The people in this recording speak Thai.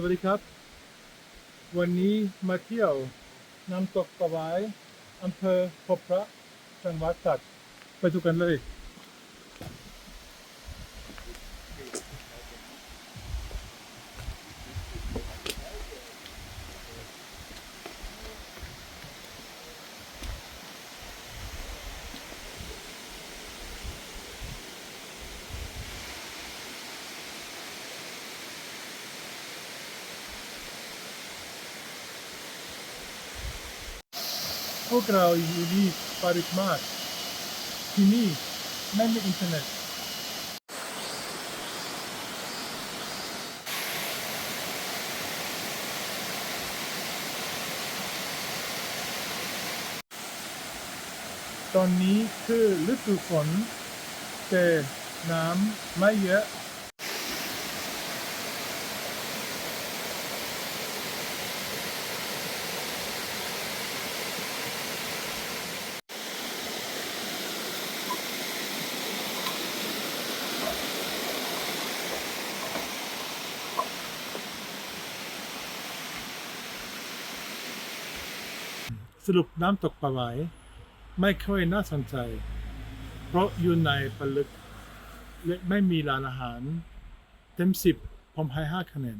สวัสดีครับ วันนี้มาเที่ยวน้ำตกปะไวอำเภอพบพระจังหวัดตรัดไปดูกันเลย พวกเราอยู่ที่ปาริสมาสที่นี่ไม่มีอินเทอร์เน็ต ตอนนี้คือฤดูฝนแต่น้ำไม่เยอะ สรุปน้ำตกปลาไหลไม่ค่อยน่าสนใจ เพราะอยู่ในปลึกและไม่มีร้านอาหาร เต็มสิบผมให้ห้าคะแนน